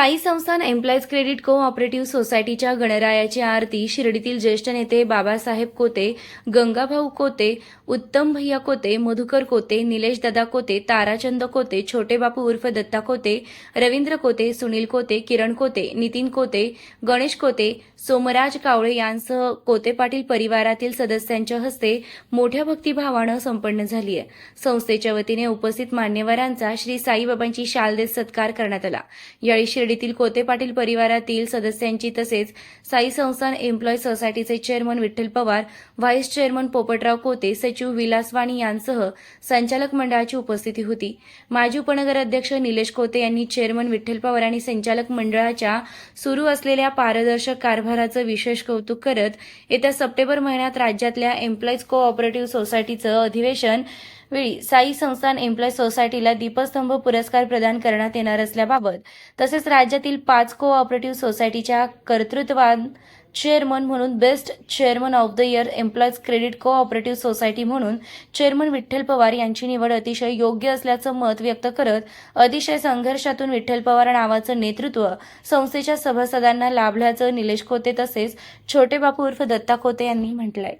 साई संस्थान employees credit co operative सोसायटीच्या गणरायाची आरती शिर्डीतील ज्येष्ठ नेते बाबासाहेब कोते गंगाभाऊ कोते उत्तम भैया कोते मधुकर कोते निलेश दादा कोते ताराचंद कोते छोटे बापू उर्फ दत्ता कोते रवींद्र कोते सुनील कोते किरण कोते नितीन कोते गणेश कोते सोमराज कावळे यांसह कोते पाटील परिवारातील सदस्यांच्या हस्ते मोठ्या भक्तिभावानं संपन्न झाली आहे. संस्थेच्या वतीने उपस्थित मान्यवरांचा श्री साईबाबांची शाल देत सत्कार करण्यात आला. यावेळी शिर्डीतील कोते पाटील परिवारातील सदस्यांची तसेच साई संस्थान एम्प्लॉई सोसायटीचे chairman Vitthal Pawar vice chairman Popatrao Kote सचिव विलासवाणी यांसह संचालक मंडळाची उपस्थिती होती. माजी उपनगर अध्यक्ष निलेश कोते यांनी चेअरमन विठ्ठल पवार आणि संचालक मंडळाच्या सुरू असलेल्या पारदर्शक कारभाराचं विशेष कौतुक करत येत्या सप्टेंबर महिन्यात राज्यातल्या एम्प्लॉईज कोऑपरेटिव्ह सोसायटीचं अधिवेशन वेळी साई संस्थान एम्प्लॉय सोसायटीला दीपस्तंभ पुरस्कार प्रदान करण्यात येणार असल्याबाबत तसेच राज्यातील पाच कोऑपरेटिव्ह सोसायटीच्या कर्तृत्वान चेअरमन म्हणून best chairman of the year employees credit cooperative society म्हणून चेअरमन विठ्ठल पवार यांची निवड अतिशय योग्य असल्याचं मत व्यक्त करत अतिशय संघर्षातून विठ्ठल पवार नावाचं नेतृत्व संस्थेच्या सभासदांना लाभल्याचं निलेश खोते तसेच छोटे बापू उर्फ दत्ता खोते यांनी म्हटलंय.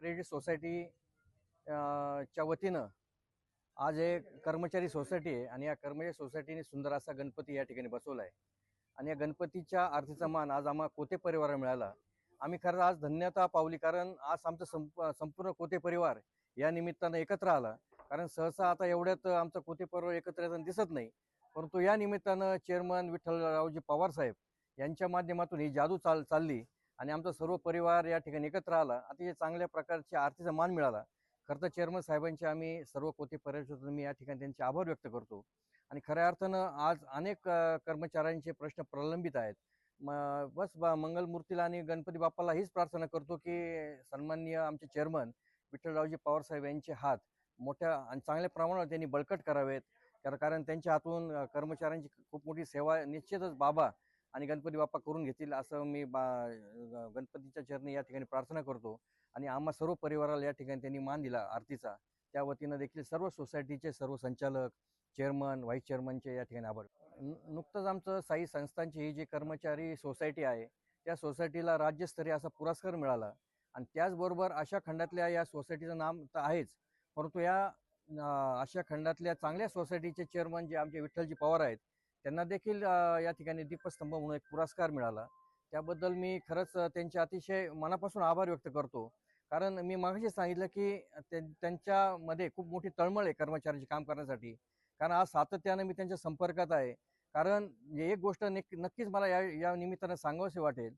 क्रेडिट सोसायटी च्या वतीनं आज एक कर्मचारी सोसायटी आहे आणि या कर्मचारी सोसायटीने सुंदर असा गणपती या ठिकाणी बसवला आहे आणि या गणपतीच्या आरतीचा मान आज आम्हा कोते परिवाराला मिळाला. आम्ही खरं आज धन्यता पावली कारण आज आमचं संप संपूर्ण कोते परिवार या निमित्तानं एकत्र आला. कारण सहसा आता एवढ्यात आमचं कोते परिवार एकत्र येताना दिसत नाही. परंतु या निमित्तानं चेअरमन विठ्ठलरावजी पवार साहेब यांच्या माध्यमातून ही जादू चाल चालली. आणि आमचा सर्व परिवार या ठिकाणी एकत्र आला. अतिशय चांगल्या प्रकारची आरतीचा मान मिळाला. खरं चेअरमन साहेबांचे आम्ही सर्व कोते परिषदेतून मी या ठिकाणी त्यांचे आभार व्यक्त करतो. आणि खऱ्या अर्थानं आज अनेक कर्मचाऱ्यांचे प्रश्न प्रलंबित आहेत. म बस बा मंगलमूर्तीला आणि गणपती बाप्पाला हीच प्रार्थना करतो की सन्माननीय आमचे चेअरमन विठ्ठलरावजी पवारसाहेब यांचे हात मोठ्या आणि चांगल्या प्रमाणावर त्यांनी बळकट करावेत. कारण त्यांच्या हातून कर्मचाऱ्यांची खूप मोठी सेवा निश्चितच बाबा आणि गणपती बाप्पा करून घेतील असं मी बा ग- गणपतीच्या चरणी या ठिकाणी प्रार्थना करतो. आणि आम्हा सर्व परिवाराला या ठिकाणी त्यांनी मान दिला आरतीचा. त्या वतीनं देखील सर्व सोसायटीचे सर्व संचालक चेअरमन व्हाईस चेअरमनचे या ठिकाणी आभार. नुकतंच आमचं साई संस्थांची ही जी कर्मचारी सोसायटी आहे त्या सोसायटीला राज्यस्तरीय असा पुरस्कार मिळाला. आणि त्याचबरोबर अशा खंडातल्या या सोसायटीचं नाम तर आहेच परंतु या अशा खंडातल्या चांगल्या सोसायटीचे चेअरमन जे आमचे विठ्ठलजी पवार आहेत त्यांना देखील या ठिकाणी दीपस्तंभ म्हणून एक पुरस्कार मिळाला. त्याबद्दल मी खरंच त्यांचे अतिशय मनापासून आभार व्यक्त करतो. कारण मी मागाशी सांगितलं की त्यां- त्यांच्यामध्ये खूप मोठी तळमळ आहे कर्मचाऱ्यांचे काम करण्यासाठी. कारण आज सातत्यानं मी त्यांच्या संपर्कात आहे. कारण एक गोष्ट नक्की नक्कीच मला या या निमित्तानं सांगावंसे वाटेल.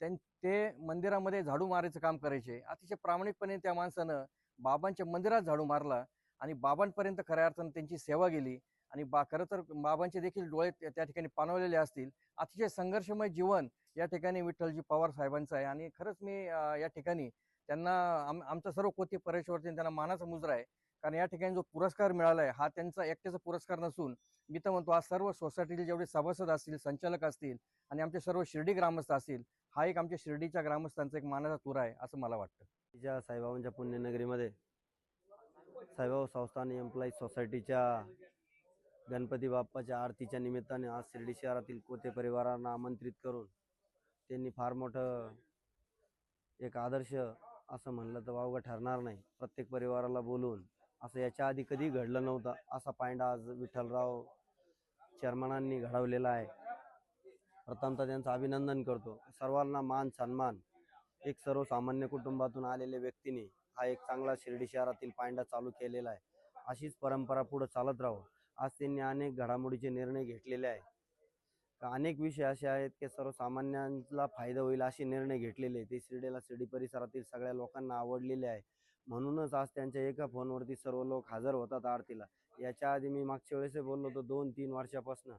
त्यां ते मंदिरामध्ये झाडू मारायचं काम करायचे. अतिशय प्रामाणिकपणे त्या माणसानं बाबांच्या मंदिरात झाडू मारला आणि बाबांपर्यंत खऱ्या अर्थानं त्यांची सेवा गेली आणि बा खरं तर बाबांचे देखील डोळे त्या ठिकाणी पाणवलेले असतील. अतिशय संघर्षमय जीवन या ठिकाणी विठ्ठलजी पवार साहेबांचं आहे. आणि खरंच मी या ठिकाणी त्यांना आम आमचा सर्व कोती परिषदेवरती त्यांना मानाचा मुजरा आहे. कारण या ठिकाणी जो पुरस्कार मिळाला आहे हा त्यांचा एकट्याचा पुरस्कार नसून मी तर म्हणतो आज सर्व सोसायटीचे जेवढे सभासद असतील संचालक असतील आणि आमचे सर्व शिर्डी ग्रामस्थ असतील हा एक आमच्या शिर्डीच्या ग्रामस्थांचा एक मानाचा तुरा आहे असं मला वाटतं. तिच्या साईबाबांच्या पुण्यनगरीमध्ये साईबाबा संस्थान एम्प्लॉईज सोसायटीच्या गणपती बाप्पाच्या आरतीच्या निमित्ताने आज शिर्डी शहरातील कोते परिवारांना आमंत्रित करून त्यांनी फार मोठं एक आदर्श असं म्हणलं तर वावगं ठरणार नाही. प्रत्येक परिवाराला बोलून असं याच्या आधी कधी घडलं नव्हतं असा पॉईंट आज विठ्ठलराव चेअरमनांनी घडवलेला आहे. प्रथमतः त्यांचं अभिनंदन करतो. सर्वांना मान सन्मान. एक सर्वसामान्य कुटुंबातून आलेल्या व्यक्तीने हा एक चांगला शिर्डी शहरातील पायंडा चालू केलेला आहे. अशीच परंपरा पुढे चालत राहो. आज त्यांनी अनेक घडामोडीचे निर्णय घेतलेले आहे का अनेक विषय असे आहेत की सर्वसामान्यांना फायदा होईल असे निर्णय घेतलेले आहे. ते शिर्डीला शिर्डी परिसरातील सगळ्या लोकांना आवडलेले आहे. म्हणूनच आज त्यांच्या एका फोनवरती सर्व लोक हजर होतात आरतीला. याच्या आधी मी मागच्या वेळेस बोललो होतो दोन तीन वर्षापासून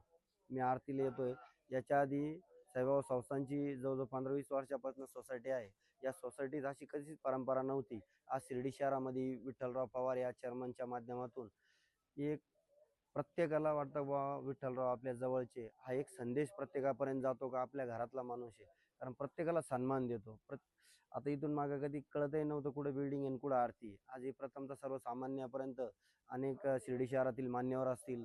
मी आरतीला येतोय. याच्या आधी साईबाबा संस्थांची जवळजवळ पंधरा वीस वर्षापासून सोसायटी आहे. या सोसायटीत अशी कधीच परंपरा नव्हती. आज शिर्डी शहरामध्ये विठ्ठलराव पवार या चेअरमनच्या माध्यमातून एक प्रत्येकाला वाटतं बा विठ्ठलराव आपल्या जवळचे. हा एक संदेश प्रत्येकापर्यंत जातो का आपल्या घरातला माणूस आहे. कारण प्रत्येकाला सन्मान देतो. प्रत आता इथून मागं कधी कळतही नव्हतं कुठं बिल्डिंग आणि कुठं आरती आज हे प्रथमतः सर्वसामान्यापर्यंत अनेक शिर्डी शहरातील मान्यवर असतील.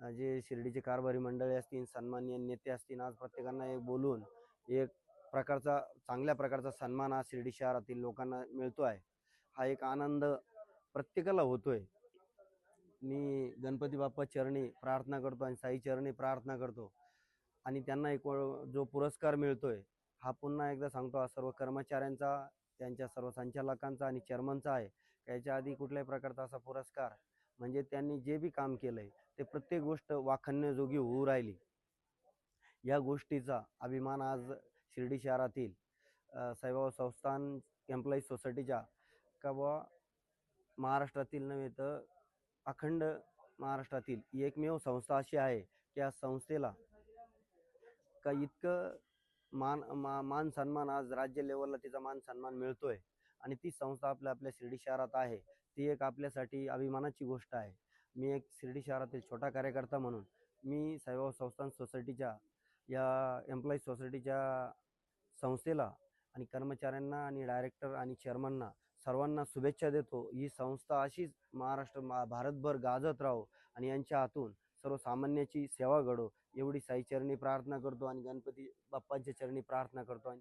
जे शिर्डीचे कारभारी मंडळी असतील सन्मान्य नेते असतील आज प्रत्येकांना एक बोलून एक प्रकारचा चांगल्या प्रकारचा सन्मान आज शिर्डी शहरातील लोकांना मिळतो आहे हा एक आनंद प्रत्येकाला होतोय. मी गणपती बाप्पा चरणी प्रार्थना करतो आणि साई चरणी प्रार्थना करतो. आणि त्यांना एक जो पुरस्कार मिळतोय हा पुन्हा एकदा सांगतो हा सर्व कर्मचाऱ्यांचा त्यांच्या सर्व संचालकांचा आणि चेअरमनचा आहे. याच्या आधी कुठल्याही प्रकारचा असा पुरस्कार म्हणजे त्यांनी जे बी काम केलंय ते प्रत्येक गोष्ट वाखण्याजोगी होऊ राहिली. या गोष्टीचा अभिमान आज शिर्डी शहरातील साईबाबा संस्थान एम्प्लॉईज सोसायटीच्या का बुवा महाराष्ट्रातील नव्हे तर अखंड महाराष्ट्रातील एकमेव संस्था अशी आहे की या संस्थेला का इतकं मान मा मान सन्मान आज राज्य लेवलला तिचा मान सन्मान मिळतोय. आणि ती संस्था आपल्या आपल्या शिर्डी शहरात आहे. ती एक आपल्यासाठी अभिमानाची गोष्ट आहे. मी एक शिर्डी शहरातील छोटा कार्यकर्ता म्हणून मी साईबाबा संस्थान सोसायटीच्या या एम्प्लॉईज सोसायटीच्या संस्थेला आणि कर्मचाऱ्यांना आणि डायरेक्टर आणि चेअरमनना सर्वांना शुभेच्छा देतो. ही संस्था अशीच महाराष्ट्र भारतभर गाजत राहो आणि यांच्या हातून सर्वसामान्याची सेवा घडो. एवढी साईचरणी प्रार्थना करतो आणि गणपती बाप्पांच्या चरणी प्रार्थना करतो आणि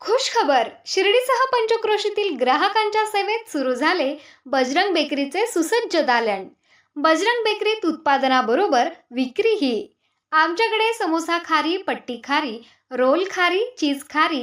खुश खबर शिर्डीसह पंचक्रोशीतील ग्राहकांच्या सेवेत सुरू झाले बजरंग बेकरीचे सुसज्ज दालन. बजरंग बेकरीत उत्पादनाबरोबर विक्रीही आमच्याकडे समोसा खारी पट्टी खारी रोल खारी चीज खारी